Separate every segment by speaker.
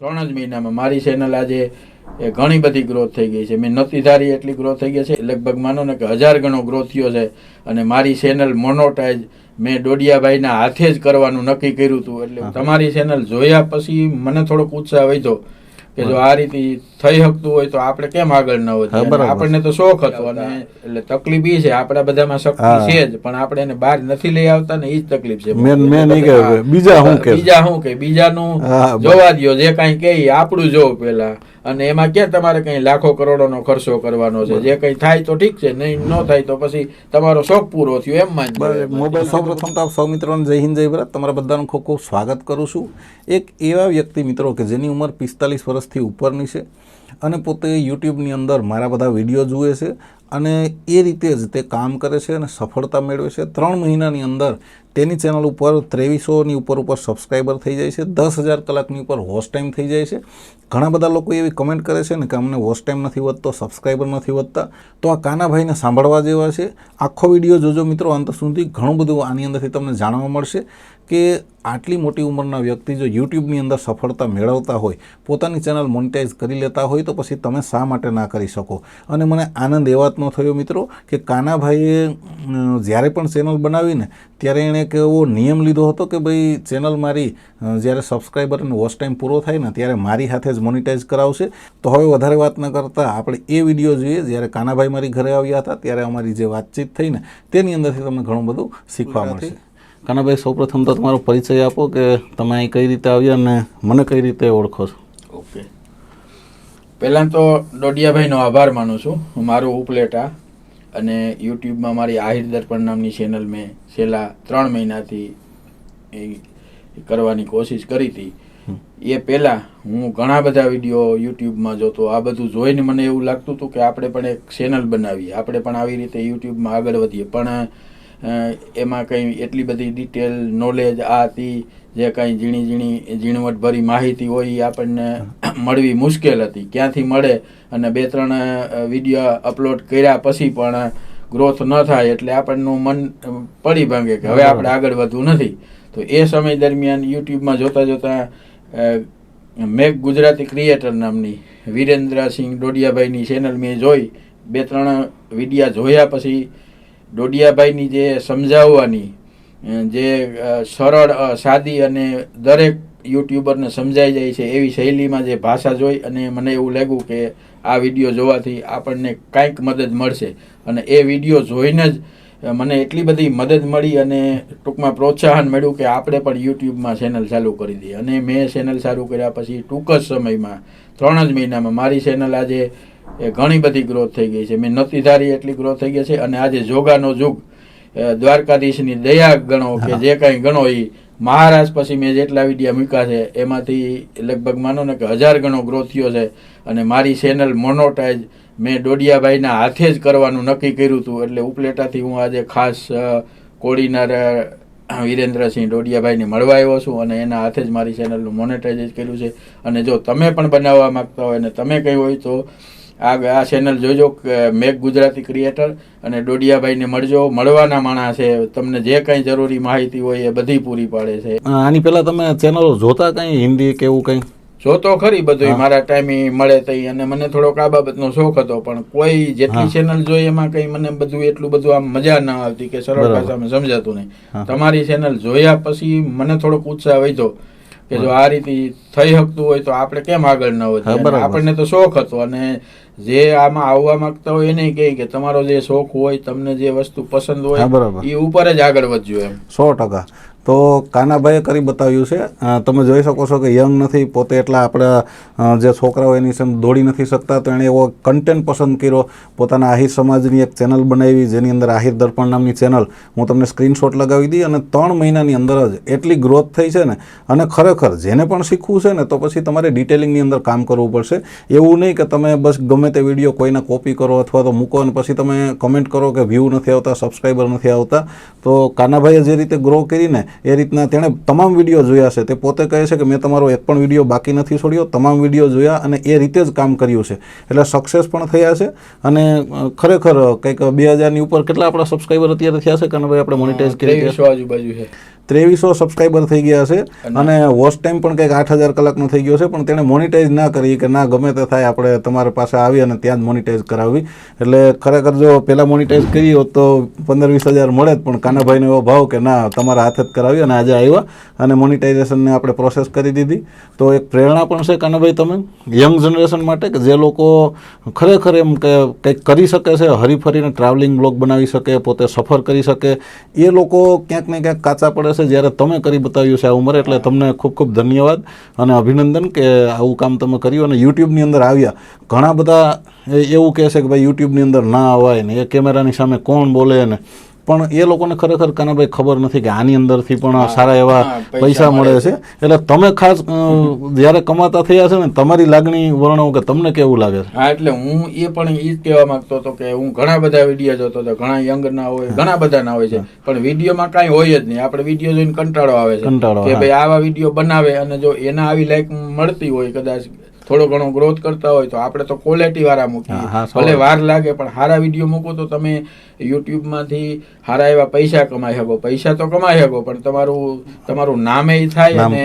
Speaker 1: ત્રણ જ મહિનામાં મારી ચેનલ આજે એ ઘણી બધી ગ્રોથ થઈ ગઈ છે. મેં નહોતી ધારી એટલી ગ્રોથ થઈ ગઈ છે. લગભગ માનો ને કે હજાર ગણો ગ્રોથ થયો છે અને મારી ચેનલ મોનોટાઈઝ મેં ડોડિયાભાઈના હાથે જ કરવાનું નક્કી કર્યું હતું. એટલે તમારી ચેનલ જોયા પછી મને થોડોક ઉત્સાહ વધ્યો કે જો આ રીતે થઈ શકતું હોય તો આપણે કેમ આગળ ન વધીએ? આપણને તો શોખ હતો અને એટલે તકલીફ એ છે આપણા બધામાં શક્તિ છે જ પણ આપણે એને બહાર નથી લઈ આવતા ને એ જ તકલીફ છે.
Speaker 2: મેન- મેન ઈ કે બીજા શું કે?
Speaker 1: બીજા શું કે બીજાનું જોવા દો જે કાંઈ કે આપણું જોવું પહેલા. અને એમાં કે તમારે કઈ લાખો કરોડોનો ખર્ચો કરવાનો છે? જે કઈ થાય તો ઠીક છે નહીં ન થાય તો પછી તમારો શોખ પૂરો થયો એમ માનજો.
Speaker 2: મોબાઈલ સૌ પ્રથમ તો આપ સૌ મિત્રોને જય હિન્દ જય ભારત. તમારા બધાનું ખૂબ ખૂબ સ્વાગત કરું છું. એક એવા વ્યક્તિ મિત્રો કે જેની ઉંમર પિસ્તાલીસ વર્ષથી ઉપરની છે. અને પોતે યુટ્યુબની અંદર મારા બધા વીડિયો જુએ છે. અને એ રીતે જ તે કામ કરે છે અને સફળતા મેળવે છે. ત્રણ મહિનાની અંદર તેની ચેનલ ઉપર ત્રેવીસોની ઉપર ઉપર સબસ્ક્રાઈબર થઈ જાય છે. દસ હજાર કલાકની ઉપર વોચ ટાઈમ થઈ જાય છે. ઘણા બધા લોકો એવી કમેન્ટ કરે છે ને કે અમને વોચ ટાઈમ નથી વધતો સબસ્ક્રાઈબર નથી વધતા. તો આ કાનાભાઈને સાંભળવા જેવા છે. આખો વીડિયો જોજો મિત્રો, અંત સુધી ઘણું બધું આની અંદરથી તમને જાણવા મળશે કે આટલી મોટી ઉંમરના વ્યક્તિ જો યુટ્યુબની અંદર સફળતા મેળવતા હોય, પોતાની ચેનલ મોનિટાઈઝ કરી લેતા હોય તો પછી તમે શા માટે ના કરી શકો? અને મને આનંદ એ વાતનો થયો મિત્રો કે કાનાભાઈએ જ્યારે પણ ચેનલ બનાવીને ત્યારે એણે એક એવો નિયમ લીધો હતો કે ભાઈ ચેનલ મારી જ્યારે સબસ્ક્રાઈબર અને વોચ ટાઈમ પૂરો થાય ને ત્યારે મારી હાથે જ મોનિટાઈઝ કરાવશે. તો હવે વધારે વાત ન કરતાં આપણે એ વીડિયો જોઈએ જ્યારે કાનાભાઈ મારી ઘરે આવ્યા હતા ત્યારે અમારી જે વાતચીત થઈ ને તેની અંદરથી તમને ઘણું બધું શીખવા મળશે. કાનાભાઈ સૌપ્રથમ તો તમારો પરિચય આપો કે તમે અહીં કઈ રીતે આવ્યા અને મને કઈ રીતે ઓળખો છો?
Speaker 1: ઓકે પહેલાં તો ડોડિયાભાઈનો આભાર માનું છું. મારું ઉપલેટા અને યુટ્યુબમાં મારી આહિર દર્પણ નામની ચેનલ મેં છેલ્લા ત્રણ મહિનાથી એ કરવાની કોશિશ કરી હતી. એ પહેલાં હું ઘણા બધા વીડિયો યુટ્યુબમાં જોતો આ બધું જોઈને મને એવું લાગતું હતું કે આપણે પણ એક ચેનલ બનાવીએ. આપણે પણ આવી રીતે યુટ્યુબમાં આગળ વધીએ. પણ એમાં કંઈ એટલી બધી ડિટેલ નોલેજ આ હતી જે કંઈ ઝીણી ઝીણી ઝીણવટભરી માહિતી હોય એ આપણને મળવી મુશ્કેલ હતી. ક્યાંથી મળે? અને બે ત્રણ વીડિયો અપલોડ કર્યા પછી પણ ગ્રોથ ન થાય એટલે આપણનું મન પડી ભાંગે કે હવે આપણે આગળ વધવું નથી. તો એ સમય દરમિયાન યુટ્યુબમાં જોતા જોતા મેક ગુજરાતી ક્રિએટર નામની વિરેન્દ્રસિંહ ડોડિયાભાઈની ચેનલ મેં જોઈ. બે ત્રણ વિડીયા જોયા પછી ડોડિયાભાઈની જે સમજાવવાની જે સરળ સાદી અને દરેક યુટ્યુબરને સમજાઈ જાય છે એવી શૈલીમાં જે ભાષા જોઈ અને મને એવું લાગ્યું કે આ વીડિયો જોવાથી આપણને કાંઈક મદદ મળશે. અને એ વીડિયો જોઈને જ મને એટલી બધી મદદ મળી અને ટૂંકમાં પ્રોત્સાહન મળ્યું કે આપણે પણ યુટ્યુબમાં ચેનલ ચાલુ કરી દઈએ. અને મેં ચેનલ ચાલુ કર્યા પછી ટૂંક જ સમયમાં, ત્રણ જ મહિનામાં, મારી ચેનલ આજે એ ઘણી બધી ગ્રોથ થઈ ગઈ છે. મેં નહોતી ધારી એટલી ગ્રોથ થઈ ગઈ છે અને આજે જોગાનો યુગ દ્વારકાધીશની દયા ગણો કે જે કાંઈ ગણો એ મહારાજ પછી મેં જેટલા વિડીયા મૂક્યા છે એમાંથી લગભગ માનો ને કે હજાર ગણો ગ્રોથ થયો છે અને મારી ચેનલ મોનોટાઈઝ મેં ડોડિયાભાઈના હાથે જ કરવાનું નક્કી કર્યું હતું. એટલે ઉપલેટાથી હું આજે ખાસ કોડીનાર વિરેન્દ્રસિંહ ડોડિયાભાઈને મળવા આવ્યો છું અને એના હાથે જ મારી ચેનલનું મોનેટાઇઝ કર્યું છે. અને જો તમે પણ બનાવવા માંગતા હોય અને તમે કંઈ હોય તો આ આ ચેનલ જોજો કે મેઘ ગુજરાતી ક્રિએટર અને ડોડિયાભાઈને મળજો. મળવાના માણસ છે. તમને જે કાંઈ જરૂરી માહિતી હોય એ બધી પૂરી પાડે છે.
Speaker 2: આની પહેલા તમે ચેનલો જોતા કંઈ હિન્દી કે એવું કંઈ?
Speaker 1: જોતો ખરી બધું મારા ટાઈમે મળે તઈ. અને મને થોડોક આ બાબતનો શોખ હતો પણ કોઈ જેટલી ચેનલ જોઈ એમાં કઈ મને બધું એટલું બધું આમ મજા ના આવતી કે સરળ ભાષામાં સમજાતું નહીં. તમારી ચેનલ જોયા પછી મને થોડોક ઉત્સાહ વધ્યો. કે જો આ રીતે થઈ શકતું હોય તો આપણે કેમ આગળ ન વધીએ? આપણને તો શોખ હતો. અને જે આમાં આવવા માંગતા હોય એને કહે કે તમારો જે શોખ હોય તમને જે વસ્તુ પસંદ હોય એ ઉપર જ આગળ વધજો એમ.
Speaker 2: સો ટકા. તો કાનાભાઈએ કરી બતાવ્યું છે. તમે જોઈ શકો છો કે યંગ નથી, પોતે એટલા આપણા જે છોકરાઓ એની સામે દોડી નથી શકતા, તો એણે એવો કન્ટેન્ટ પસંદ કર્યો. પોતાના આહિર સમાજની એક ચેનલ બનાવી, જેની અંદર આહિર દર્પણ નામની ચેનલ હું તમને સ્ક્રીનશોટ લગાવી દઈ અને ત્રણ મહિનાની અંદર જ એટલી ગ્રોથ થઈ છે ને, અને ખરેખર જેને પણ શીખવું છે ને, તો પછી તમારે ડિટેલિંગની અંદર કામ કરવું પડશે. એવું નહીં કે તમે બસ ગમે તે વીડિયો કોઈને કોપી કરો અથવા તો મૂકો અને પછી તમે કમેન્ટ કરો કે વ્યૂ નથી આવતા સબસ્ક્રાઈબર નથી આવતા. તો કાનાભાઈએ જે રીતે ગ્રો કરીને એ રીતના તેણે તમામ વીડિયો જોયા છે. તે પોતે કહે છે કે મેં તમારો એક પણ વીડિયો બાકી નથી છોડ્યો. તમામ વીડિયો જોયા અને એ રીતે જ કામ કર્યું છે. એટલે સક્સેસ પણ થયા છે અને ખરેખર કંઈક બે હજારની ઉપર કેટલા આપણા સબસ્ક્રાઈબર અત્યારે થયા છે? કાનાભાઈ આપણે મોનિટાઈઝ કરી
Speaker 1: આજુબાજુ છે.
Speaker 2: ત્રેવીસો સબસ્ક્રાઈબર થઈ ગયા છે.
Speaker 1: અને-
Speaker 2: વોચ ટાઈમ પણ કંઈક આઠ હજાર કલાકનો થઈ ગયો છે પણ તેણે મોનિટાઈઝ ના કરી કે ના ગમે તે થાય આપણે તમારા પાસે આવી અને ત્યાં જ મોનિટાઈઝ કરાવી એટલે ખરેખર જો પહેલાં મોનિટાઈઝ કરી હોત તો પંદર વીસ હજાર મળે જ પણ કાનાભાઈનો એવો ભાવ કે ના તમારા હાથે જ કરાવી અને આજે આવ્યા અને મોનિટાઇઝેશનને આપણે પ્રોસેસ કરી દીધી. તો એક પ્રેરણા પણ છે કાનાભાઈ તમે યંગ જનરેશન માટે કે જે લોકો ખરેખર એમ કે કંઈક કરી શકે છે હરીફરીને ટ્રાવેલિંગ બ્લોગ બનાવી શકે પોતે સફર કરી શકે એ લોકો ક્યાંક ને ક્યાંક કાચા પડે છે જ્યારે તમે કરી બતાવ્યું છે આ ઉંમરે, એટલે તમને ખૂબ ખૂબ ધન્યવાદ અને અભિનંદન કે આવું કામ તમે કર્યું અને યુટ્યુબની અંદર આવ્યા. ઘણા બધા એવું કહે છે કે ભાઈ, યુટ્યુબની અંદર ના અવાય ને, એ કેમેરાની સામે કોણ બોલે ને? પણ એ લોકોને ખરેખર કાનાભાઈ ખબર નથી કે આની અંદરથી પણ સારા એવા
Speaker 1: પૈસા
Speaker 2: મળે છે. એટલે તમે ખાસ જ્યારે કમાતા થયા છે ને તમારી લાગણી વર્ણવો કે તમને કેવું લાગે છે?
Speaker 1: હા એટલે હું એ પણ એ જ કહેવા માંગતો હતો કે હું ઘણા બધા વીડિયો જોતો હતો. ઘણા યંગ ના હોય ઘણા બધા ના હોય છે. પણ વિડીયોમાં કાંઈ હોય જ નહીં. આપણે વીડિયો જોઈને કંટાળો આવે છે
Speaker 2: કંટાળો,
Speaker 1: કે ભાઈ આવા વીડિયો બનાવે અને જો એના આવી લાઈક મળતી હોય કદાચ થોડો ઘણો ગ્રોથ કરતા હોય તો આપણે તો ક્વોલિટી વાળા મૂકીએ. ભલે વાર લાગે પણ સારા વીડિયો મૂકો તો તમે યુટ્યુબમાંથી સારા એવા પૈસા કમાઈ શકો. પૈસા તો કમાઈ શકો પણ તમારું તમારું નામે થાય અને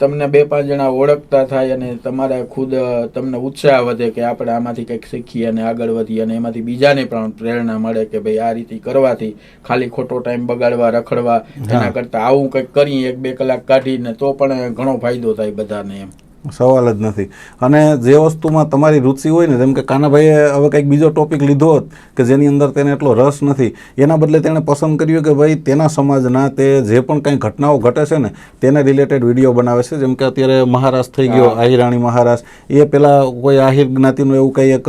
Speaker 1: તમને બે પાંચ જણા ઓળખતા થાય અને તમારા ખુદ તમને ઉત્સાહ વધે કે આપણે આમાંથી કંઈક શીખીએ અને આગળ વધીએ અને એમાંથી બીજાને પણ પ્રેરણા મળે કે ભાઈ આ રીતે કરવાથી ખાલી ખોટો ટાઈમ બગાડવા રખડવા એના કરતાં આવું કંઈક કરી એક બે કલાક કાઢીને તો પણ ઘણો ફાયદો થાય બધાને એમ.
Speaker 2: સવાલ જ નથી. અને જે વસ્તુમાં તમારી રુચિ હોય ને જેમ કે કાનાભાઈએ હવે કંઈક બીજો ટોપિક લીધો હોત કે જેની અંદર તેને એટલો રસ નથી એના બદલે તેણે પસંદ કર્યું કે ભાઈ તેના સમાજના તે જે પણ કંઈ ઘટનાઓ ઘટે છે ને તેને રિલેટેડ વીડિયો બનાવે છે. જેમ કે અત્યારે મહારાજ થઈ ગયો આહિરાણી મહારાજ. એ પેલા કોઈ આહિર જ્ઞાતિનું એવું કંઈ એક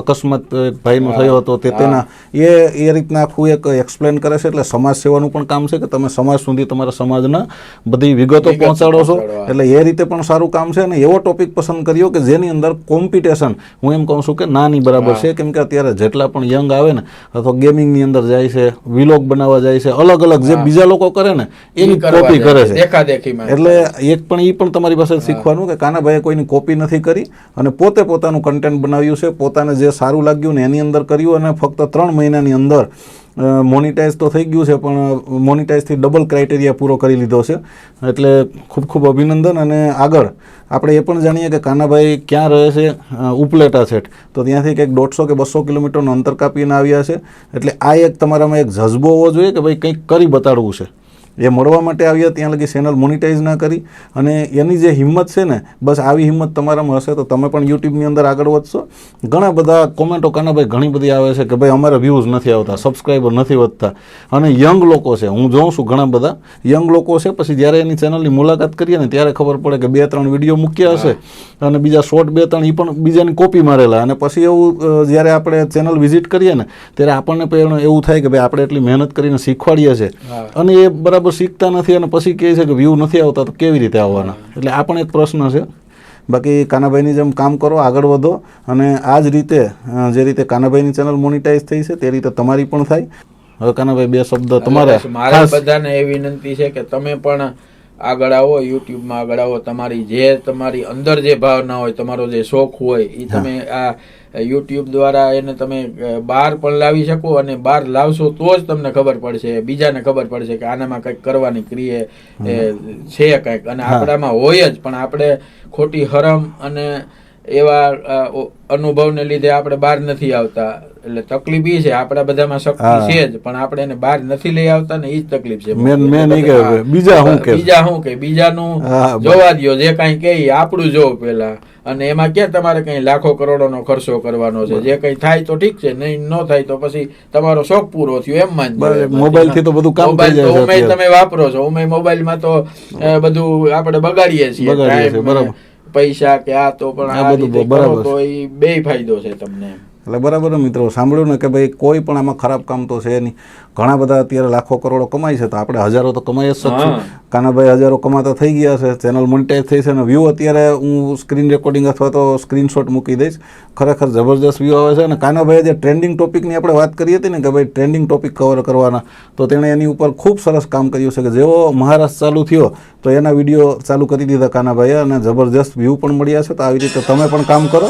Speaker 2: અકસ્માત ભાઈનો થયો હતો તે તેના એ એ રીતના આખું એક એક્સપ્લેન કરે છે. એટલે સમાજ સેવાનું પણ કામ છે કે તમે સમાજ સુધી તમારા સમાજના બધી વિગતો
Speaker 1: વિગતો
Speaker 2: પહોંચાડો છો. એટલે એ રીતે પણ સારું કામ છે. અને એવો ટોપિક પસંદ કર્યો કે જેની અંદર કોમ્પિટિશન હું એમ કહું છું કે નાની બરાબર છે કેમ કે અત્યારે જેટલા પણ યંગ આવે ને અથવા ગેમિંગની અંદર જાય છે વિલોગ બનાવવા જાય છે અલગ અલગ જે બીજા લોકો કરે ને એની કોપી કરે
Speaker 1: છે.
Speaker 2: છે. એટલે એક પણ એ પણ તમારી પાસે શીખવાનું કે કાનાભાઈએ કોઈની કોપી નથી કરી અને પોતે પોતાનું કન્ટેન્ટ બનાવ્યું છે પોતાને જે સારું લાગ્યું ને એની અંદર કર્યું અને ફક્ત ત્રણ મહિનાની અંદર મોનિટાઈઝ તો થઈ ગયું છે, પણ મોનિટાઇઝથી ડબલ ક્રાઇટેરિયા પૂરો કરી લીધો છે. એટલે ખૂબ ખૂબ અભિનંદન અને આગળ આપણે એ પણ જાણીએ કે કાનાભાઈ ક્યાં રહે છે ઉપલેટા સેટ તો ત્યાંથી કંઈક દોઢસો કે બસો કિલોમીટરનું અંતર કાપીને આવ્યા છે. એટલે આ એક તમારામાં એક જજ્બો હોવો જોઈએ કે ભાઈ કંઈક કરી બતાડવું છે. એ મળવા માટે આવ્યા ત્યાં લગી ચેનલ મોનિટાઈઝ ના કરી અને એની જે હિંમત છે ને બસ આવી હિંમત તમારામાં હશે તો તમે પણ યુટ્યુબની અંદર આગળ વધશો. ઘણા બધા કોમેન્ટો કાનાભાઈ ઘણી બધી આવે છે કે ભાઈ અમારે વ્યૂઝ નથી આવતા સબસ્ક્રાઈબર નથી વધતા. અને યંગ લોકો છે હું જોઉં છું ઘણા બધા. યંગ લોકો છે પછી જ્યારે એની ચેનલની મુલાકાત કરીએ ને ત્યારે ખબર પડે કે બે ત્રણ વીડિયો મૂક્યા હશે અને બીજા શોર્ટ બે ત્રણ એ પણ બીજાની કોપી મારેલા. અને પછી એવું જ્યારે આપણે ચેનલ વિઝિટ કરીએ ને ત્યારે આપણને પણ એવું થાય કે ભાઈ આપણે એટલી મહેનત કરીને શીખવાડીએ છીએ અને એ બરાબર શીખતા નથી અને પછી કહે છે કે વ્યૂ નથી આવતા તો કેવી રીતે આવવાના? એટલે આ પણ એક પ્રશ્ન છે. બાકી કાનાભાઈની જેમ કામ કરો આગળ વધો અને આ જ રીતે જે રીતે કાનાભાઈની ચેનલ મોનિટાઈઝ થઈ છે તે રીતે તમારી પણ થાય. હવે કાનાભાઈ બે શબ્દ તમારે
Speaker 1: મારા મારે બધાને એ વિનંતી છે કે તમે પણ આગળ આવો યુટ્યુબમાં આગળ આવો. તમારી જે તમારી અંદર જે ભાવના હોય તમારો જે શોખ હોય એ તમે આ યુટ્યુબ દ્વારા એને તમે બહાર પણ લાવી શકો અને બહાર લાવશો તો જ તમને ખબર પડશે બીજાને ખબર પડશે કે આનામાં કંઈક કરવાની ક્રિયે એ છે કંઈક. અને આપણામાં હોય જ પણ આપણે ખોટી હરમ અને એવા અનુભવને લીધે આપણે બહાર નથી આવતા. એટલે તકલીફ એ છે. આપણા બધામાં શક્તિ છે જ પણ આપણે એને બહાર નથી લઈ આવતા ને એ જ તકલીફ છે.
Speaker 2: ઈ
Speaker 1: એટલે
Speaker 2: કે બીજા શું કે?
Speaker 1: બીજા હું કે? બીજાનું જોવા દ્યો. જે કાંઈ કે આપણું જો પેલા અને એમાં ક્યાં તમારે કઈ લાખો કરોડોનો ખર્ચો કરવાનો છે? જે કઈ થાય તો ઠીક છે નહીં ન થાય તો પછી તમારો શોખ પૂરો થયો એમ માનજો
Speaker 2: મોબાઈલ મોબાઈલથી તો બધું કામ થઈ જાય છે
Speaker 1: તમે વાપરો છો. ઉમેય મોબાઈલમાં તો બધું આપણે બગાડીએ છીએ.
Speaker 2: બરાબર.
Speaker 1: પૈસા કે આ તો પણ
Speaker 2: આ બધું
Speaker 1: રીતે
Speaker 2: બરાબર
Speaker 1: તો એ બે ફાયદો છે તમને
Speaker 2: એટલે બરાબર મિત્રો સાંભળ્યું ને કે ભાઈ કોઈ પણ આમાં ખરાબ કામ તો છે નહીં. ઘણા બધા અત્યારે લાખો કરોડો કમાય છે તો આપણે હજારો તો કમાઈ જ શકશું. કાનાભાઈ હજારો કમાતા થઈ ગયા છે ચેનલ મોનિટાઈઝ થઈ છે અને વ્યૂ અત્યારે હું સ્ક્રીન રેકોર્ડિંગ અથવા તો સ્ક્રીનશોટ મૂકી દઈશ. ખરેખર જબરજસ્ત વ્યૂ આવે છે અને કાનાભાઈએ જે ટ્રેન્ડિંગ ટોપિકની આપણે વાત કરી હતી ને કે ભાઈ ટ્રેન્ડિંગ ટોપિક કવર કરવાના તો તેણે એની ઉપર ખૂબ સરસ કામ કર્યું છે કે જેવો મહારાષ્ટ્ર ચાલુ થયો તો એના વીડિયો ચાલુ કરી દીધા કાનાભાઈએ અને જબરજસ્ત વ્યૂ પણ મળ્યા છે તો આવી રીતે તમે પણ કામ કરો.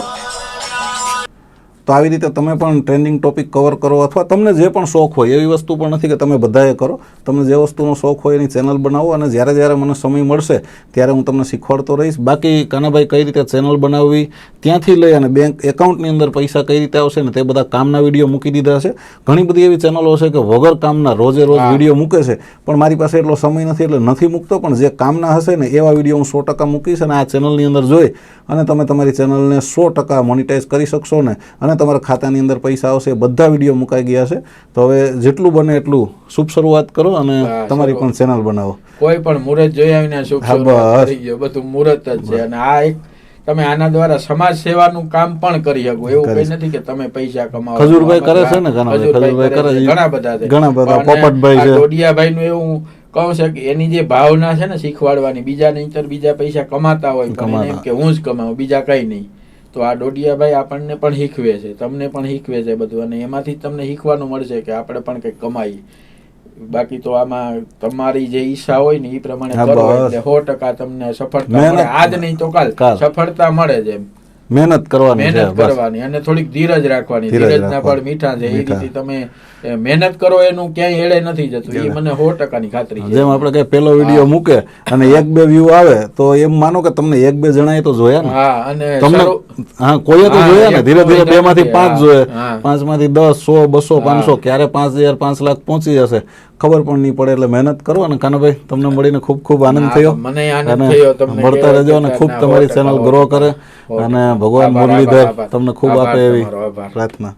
Speaker 2: તો આવી રીતે તમે પણ ટ્રેન્ડિંગ ટોપિક કવર કરો અથવા તમને જે પણ શોખ હોય એવી વસ્તુ પણ નથી કે તમે બધાએ કરો. તમને જે વસ્તુનો શોખ હોય એની ચેનલ બનાવો અને જ્યારે જ્યારે મને સમય મળશે ત્યારે હું તમને શીખવાડતો રહીશ. બાકી કાનાભાઈ કઈ રીતે ચેનલ બનાવવી ત્યાંથી લઈ અને બેંક એકાઉન્ટની અંદર પૈસા કઈ રીતે આવશે ને તે બધા કામના વીડિયો મૂકી દીધા છે. ઘણી બધી એવી ચેનલો છે કે વગર કામના રોજે રોજ વીડિયો મૂકે છે. પણ મારી પાસે એટલો સમય નથી એટલે નથી મૂકતો પણ જે કામના હશે ને એવા વીડિયો હું સો ટકા મૂકીશ અને આ ચેનલની અંદર જોઈ અને તમે તમારી ચેનલને સો ટકા મોનિટાઈઝ કરી શકશો ને. અને તમારા ખાતાની અંદર પૈસા આવશે બધા વીડિયો મુકાઈ ગયા છે. તો હવે જેટલું બને એટલું શુભ શરૂઆત કરો અને તમારી પણ ચેનલ બનાવો.
Speaker 1: કોઈ પણ મુહૂર્ત જોઈ આવીને શુભ. કરી ગયો. બધું મુહૂર્ત જ છે. અને આ એક તમે આના દ્વારા સમાજ સેવાનું કામ પણ કરી શકો. એવું કઈ નથી કે તમે પૈસા કમાવો.
Speaker 2: ખજૂરભાઈ કરે છે ને ઘણા
Speaker 1: ખજૂરભાઈ
Speaker 2: કરે છે.
Speaker 1: ઘણા બધા છે.
Speaker 2: ઘણા બધા. પોપટભાઈ છે.
Speaker 1: ડોડિયાભાઈ નું એવું કહું છે કે એની જે ભાવના છે ને શીખવાડવાની બીજા નહીતર બીજા પૈસા કમાતા હોય એમ કે હું જ કમાવું બીજા કઈ નહીં. તો આ ડોડિયાભાઈ આપણને પણ શીખવે છે તમને પણ શીખવે છે બધું અને એમાંથી તમને શીખવાનું મળશે કે આપણે પણ કંઈક કમાઈએ. બાકી તો આમાં તમારી જે ઈચ્છા હોય ને એ પ્રમાણે કરો એટલે સો ટકા તમને સફળતા મળે. આજ નહીં તો કાલ.
Speaker 2: કાલ.
Speaker 1: સફળતા મળે છે એમ.
Speaker 2: મહેનત કરવાની
Speaker 1: મહેનત કરવાની અને થોડીક ધીરજ રાખવાની.
Speaker 2: ધીરજ
Speaker 1: ફળ મીઠા છે એ રીતે તમે મહેનત કરો એનું ક્યાંય એળે નથી જતું. એ મને સો ટકાની ખાતરી છે.
Speaker 2: જેમ આપણે કઈ પેલો વીડિયો મૂકે અને એક બે વ્યૂ આવે તો એમ માનો કે તમને એક બે જણાએ તો જોયા ને.
Speaker 1: હા અને
Speaker 2: તમને હા કોઈએ તો જોયા ને ધીરે ધીરે બે માંથી પાંચ જોયે. પાંચમાંથી દસ સો બસો પાંચસો ક્યારે પાંચ હજાર પાંચ લાખ પહોંચી જશે. ખબર પણ નહીં પડે એટલે મહેનત કરો અને કાનાભાઈ તમને મળીને ખૂબ ખૂબ આનંદ થયો.
Speaker 1: મને આનંદ
Speaker 2: અને
Speaker 1: થયો તમને
Speaker 2: મળતા રહેજો અને ખૂબ તમારી ચેનલ ગ્રો કરે. અને ભગવાન મુરલીધર તમને ખૂબ આપે એવી પ્રાર્થના.